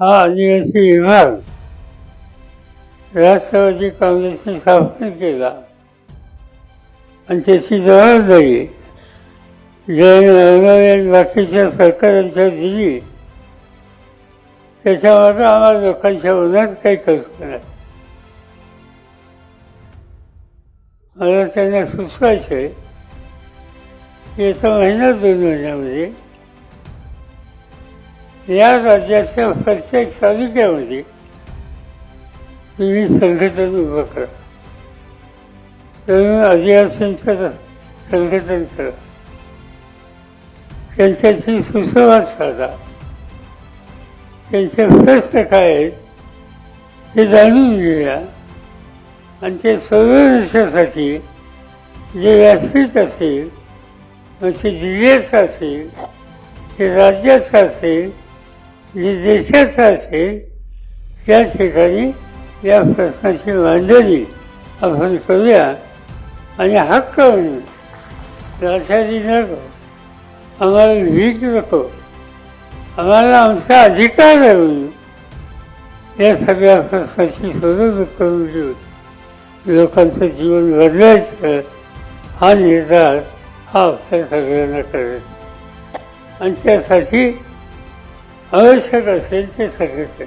हा आदिवासी विभाग राष्ट्रवादी काँग्रेसने स्थापन केला. आणि त्याची जबाबदारी जय बाकीच्या सरकारांच्या दिली. त्याच्यावर आम्हाला लोकांच्या मनात काही कल्पना नाही. मला त्यांना सुचवायचं आहे की येत्या महिना दोन महिन्यामध्ये या राज्याच्या प्रत्येक तालुक्यामध्ये तुम्ही संघटन उभं करा. तरुण आदिवासींचं संघटन करा. त्यांच्याशी सुसंवाद साधा. त्यांचे प्रश्न काय आहेत ते जाणून घेऊया. आणि ते सोडवण्यासाठी जे व्यासपीठ असेल मग ते जिल्ह्याचं असेल ते राज्याचं असेल जे देशाचं असेल त्या ठिकाणी या प्रश्नाची मांडणी आपण करूया. आणि हक्क म्हणून लाचारी नको आम्हाला भीक नको आम्हाला आमचा अधिकार नाही या सगळ्या प्रश्नाची सोडवणूक करून देऊ. लोकांचं जीवन बदलायचं हा निर्धार हा आपल्या सगळ्यांना करायचा. आणि त्यासाठी आवश्यक असेल ते सगळेच